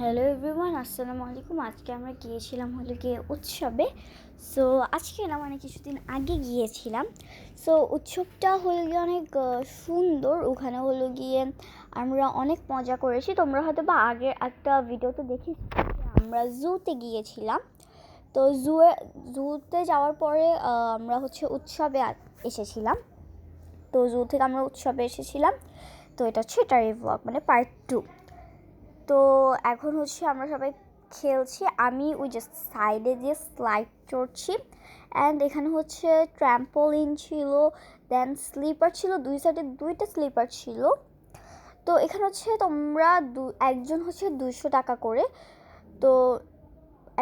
Hello everyone, আসসালামু আলাইকুম। আজকে আমরা গিয়েছিলাম হলো গিয়ে উৎসবে। সো আজকে না মানে কিছুদিন আগে গিয়েছিলাম। সো উৎসবটা হলো গিয়ে অনেক সুন্দর। ওখানে হলো গিয়ে আমরা অনেক মজা করেছি। তোমরা হয়তো বা আগের একটা ভিডিওতে দেখি আমরা জুতে গিয়েছিলাম। তো জুয়ে, জুতে যাওয়ার পরে আমরা হচ্ছে উৎসবে এসেছিলাম। তো জু থেকে আমরা উৎসবে এসেছিলাম। তো এটা হচ্ছে এটারই ব্লগ মানে পার্ট টু তো এখন হচ্ছে আমরা সবাই খেলছি। আমি ওই যে সাইডে দিয়ে স্লাইড চড়ছি। অ্যান্ড এখানে হচ্ছে ট্র্যাম্পোলিন ছিল দেন স্লিপার ছিল, দুই সাইডে দুইটা স্লিপার ছিল। তো এখানে হচ্ছে তোমরা দু, একজন হচ্ছে দুইশো টাকা করে। তো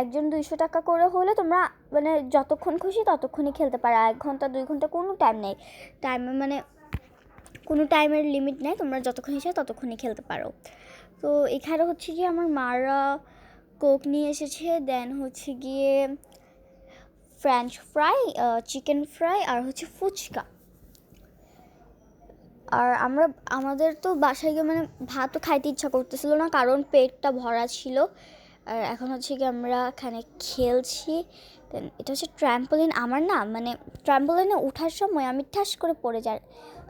একজন দুইশো টাকা করে হলে তোমরা মানে যতক্ষণ খুশি ততক্ষণই খেলতে পারো। এক ঘণ্টা, দুই ঘণ্টা কোনো টাইম নেই। টাইম মানে কোনো টাইমের লিমিট নেই। তোমরা যতক্ষণ ইচ্ছা ততক্ষণই খেলতে পারো। তো এখানে হচ্ছে গিয়ে আমার মারা কোক নিয়ে এসেছে দেন হচ্ছে গিয়ে ফ্রেঞ্চ ফ্রাই চিকেন ফ্রাই আর হচ্ছে ফুচকা। আর আমরা, আমাদের তো বাসায় গিয়ে মানে ভাতও খাইতে ইচ্ছা করতেছিল না, কারণ পেটটা ভরা ছিল। আর এখন হচ্ছে কি আমরা এখানে খেলছি। দেন এটা হচ্ছে ট্র্যাম্পোলিন আমার না মানে ট্র্যাম্পোলিনে ওঠার সময় আমি ঠাস করে পড়ে যাই।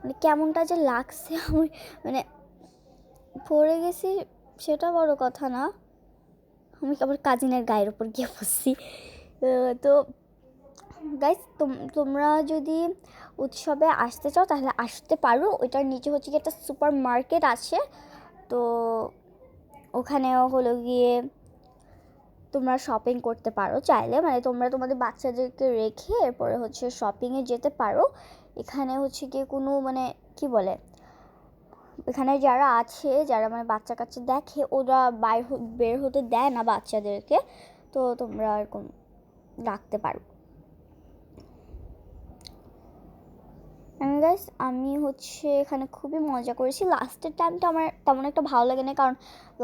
মানে কেমনটা যে লাগছে আমার মানে পড়ে গেছি, সেটা বড় কথা না। আমি আবার কাজিনের গায়ের উপর গিয়ে বসছি। তো গাইজ তোমরা যদি উৎসবে আসতে চাও, তাহলে আসতে পারো। ওইটার নিচে হচ্ছে কি একটা সুপার মার্কেট আছে। তো ওখানেও হলো গিয়ে তোমরা শপিং করতে পারো চাইলে। মানে তোমরা তোমাদের বাচ্চাদেরকে রেখে এরপরে হচ্ছে শপিংয়ে যেতে পারো। এখানে হচ্ছে গিয়ে কোনো মানে কি বলে এখানে যারা আছে, যারা মানে বাচ্চা কাচ্চা দেখে, ওরা বাইর বের হতে দেয় না বাচ্চাদেরকে। তো তোমরা এরকম রাখতে পারো। গাইস আমি হচ্ছে এখানে খুবই মজা করেছি। লাস্টের টাইমটা আমার তেমন একটা ভালো লাগে না কারণ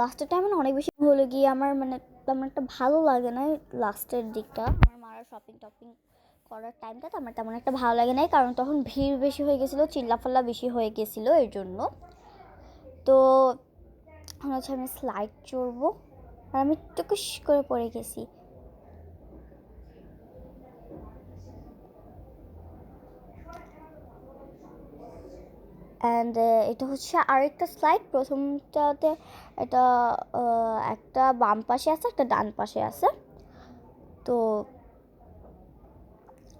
লাস্টের টাইমে না অনেক বেশি হলে গিয়ে আমার মানে তেমন একটা ভালো লাগে না লাস্টের দিকটা। আমার মারা শপিং টপিং করার টাইমটা তো আমার তেমন একটা ভালো লাগে না কারণ তখন ভিড় বেশি হয়ে গেছিল, চিল্লাফাল্লা বেশি হয়ে গেছিল এর জন্য। তো হচ্ছে আমি স্লাইড চড়বো। আর আমি টুকুস করে পড়ে গেছি। অ্যান্ড এটা হচ্ছে আরেকটা স্লাইড প্রথমটাতে এটা একটা বাম পাশে আছে, একটা ডান পাশে আছে। তো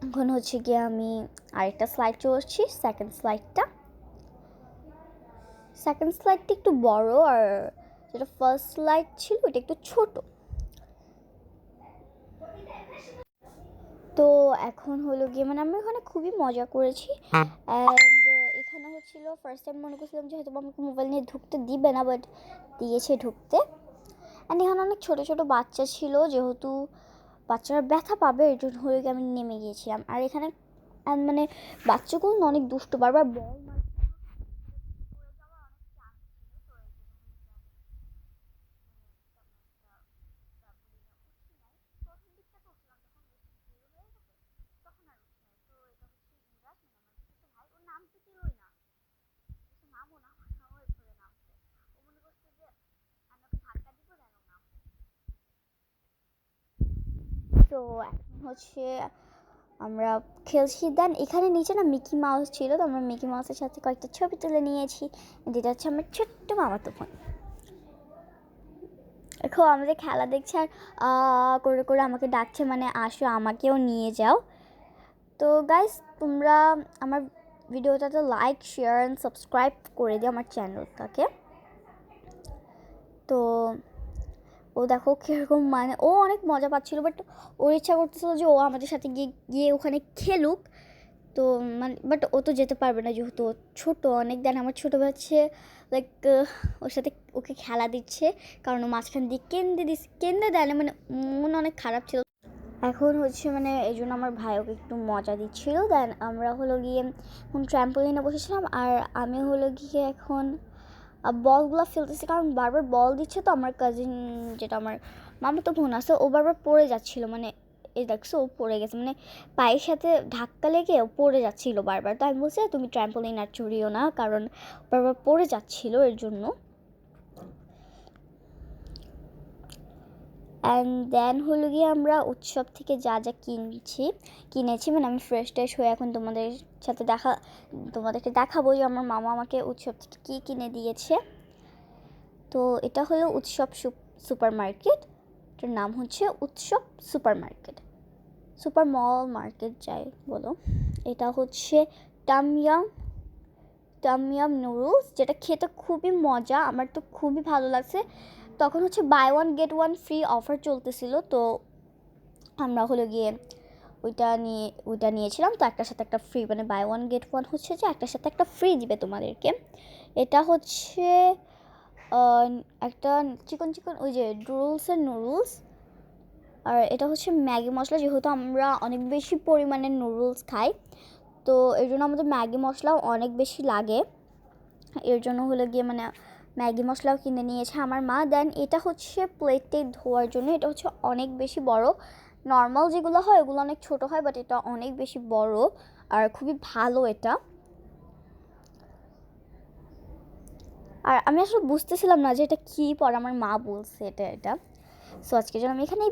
এখন হচ্ছে গিয়ে আমি আরেকটা স্লাইড চড়ছি সেকেন্ড স্লাইডটা সেকেন্ড স্লাইডটা একটু বড় আর যেটা ফার্স্ট স্লাইড ছিল ওটা একটু ছোট। তো এখন হলো গিয়ে মানে আমরা এখানে খুবই মজা করেছি। অ্যান্ড এখানে হচ্ছিল ফার্স্ট টাইম মনে করছিলাম যে হয়তো আমাকে মোবাইল নিয়ে ঢুকতে দিবে না বাট দিয়েছে ঢুকতে। অ্যান্ড এখানে অনেক ছোট ছোট বাচ্চা ছিল যেহেতু বাচ্চারা ব্যথা পাবে এর জন্য হয়ে গিয়ে আমি নেমে গিয়েছিলাম। আর এখানে মানে বাচ্চাগুলো অনেক দুষ্ট বারবার বল তো এখন হচ্ছে আমরা খেলছি। দেন এখানে নিচে না মিকি মাউস ছিল, তো আমরা মিকি মাউসের সাথে কয়েকটা ছবি তুলে নিয়েছি। যেটা হচ্ছে আমার ছোট্ট মামাতো বোন। দেখো, আমাদের খেলা দেখছে আর করে করে আমাকে ডাকছে মানে আসো, আমাকেও নিয়ে যাও। তো গাইস তোমরা আমার ভিডিওটাতে লাইক শেয়ার অ্যান্ড সাবস্ক্রাইব করে দিও আমার চ্যানেলটাকে তো, ও দেখো কীরকম মানে ও অনেক মজা পাচ্ছিল বাট ওর ইচ্ছা করতেছিল যে ও আমাদের সাথে গিয়ে গিয়ে ওখানে খেলুক। তো মানে বাট ও তো যেতে পারবে না যেহেতু ছোটো, অনেক দেন আমার ছোটো বাচ্চা লাইক ওর সাথে ওকে খেলা দিচ্ছে, কারণ ও মাঝখান দিয়ে কেন্দ্রে দিচ্ছে কেন্দ্রে দেয় মানে মন অনেক খারাপ ছিল। এখন হচ্ছে মানে এই জন্য আমার ভাই ওকে একটু মজা দিচ্ছিল। দেন আমরা হলো গিয়ে এখন ট্র্যাম্পোলিনে বসেছিলাম আর আমি হলো গিয়ে এখন বলগুলো ফেলতেছি। কারণ বারবার বল দিচ্ছে তো আমার কাজিন যেটা আমার মামা তো বোন আছে, ও বারবার পড়ে যাচ্ছিল। মানে এ দেখছ, ও পড়ে গেছে। মানে পায়ের সাথে ধাক্কা লেগে ও পড়ে যাচ্ছিল বারবার। তো আমি বলছি তুমি ট্র্যাম্পোলিন আর চড়িও না। কারণ বারবার পড়ে যাচ্ছিল এর জন্য। অ্যান্ড দেন হলো গিয়ে আমরা উৎসব থেকে যা যা কিনছি, কিনেছি মানে আমি ফ্রেশ ট্রেশ হয়ে এখন তোমাদের সাথে দেখা, তোমাদেরকে দেখাবো যে আমার মামা আমাকে উৎসব থেকে কী কিনে দিয়েছে। তো এটা হলো উৎসব সুপার মার্কেট এটার নাম হচ্ছে Utsav super market super mall market যাই বলো। এটা হচ্ছে টামিয়াম টামিয়াম নুডলস যেটা খেতে খুবই মজা, আমার তো খুবই ভালো লাগছে। তখন হচ্ছে buy one get one free offer চলতেছিল। তো আমরা হলো গিয়ে ওইটা নিয়ে, ওইটা নিয়েছিলাম। তো একটার সাথে একটা ফ্রি মানে বাই ওয়ান গেট ওয়ান হচ্ছে যে একটার সাথে একটা ফ্রি দিবে তোমাদেরকে। এটা হচ্ছে একটা চিকন চিকন ওই যে ড্রুলসের নুডলস আর এটা হচ্ছে ম্যাগি মশলা, যেহেতু আমরা অনেক বেশি পরিমাণে নুডলস খাই, তো এর জন্য আমাদের ম্যাগি মশলাও অনেক বেশি লাগে। এর জন্য হলো গিয়ে মানে ম্যাগি মশলাও কিনে নিয়েছে আমার মা। দেন এটা হচ্ছে প্লেটে ধোয়ার জন্য। এটা হচ্ছে অনেক বেশি বড়। নর্মাল যেগুলো হয়, ওগুলো অনেক ছোট হয় বাট এটা অনেক বেশি বড় আর খুবই ভালো এটা। আর আমি আসলে বুঝতেছিলাম না যে এটা কী পর আমার মা বলছে এটা এটা। সো আজকের জন্য আমি এখানেই